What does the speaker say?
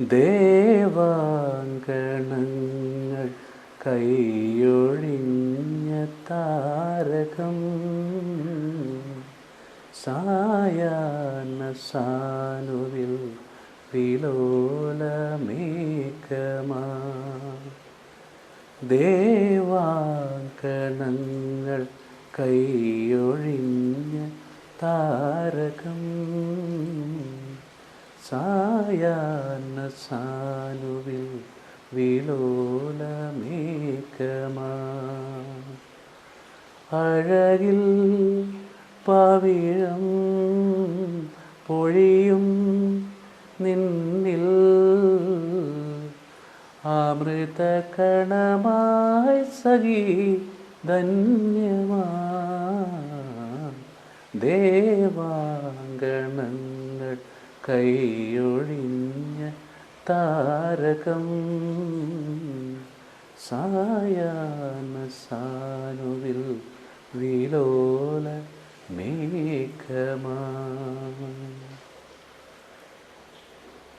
ദേവാങ്കണങ്ങൾ കൈയൊഴിഞ്ഞ താരകം. സായാഹ്ന സാനുവിൽ വിലോലമേഘമാ ദേവാങ്കണങ്ങൾ കൈയൊഴിഞ്ഞ താരകം. സായാഹ്ന സാനുവിൽ വിലോലമേഘമാ അഴകിൽ പവിഴം പൊഴിയും നിന്നിൽ അമൃതകണമായി സഖി ധന്യമാ ദേവാങ്കണങ്ങൾ കൈയൊഴിഞ്ഞ താരകം സായാന സാനുവിൽ വിലോല മേഘമാ.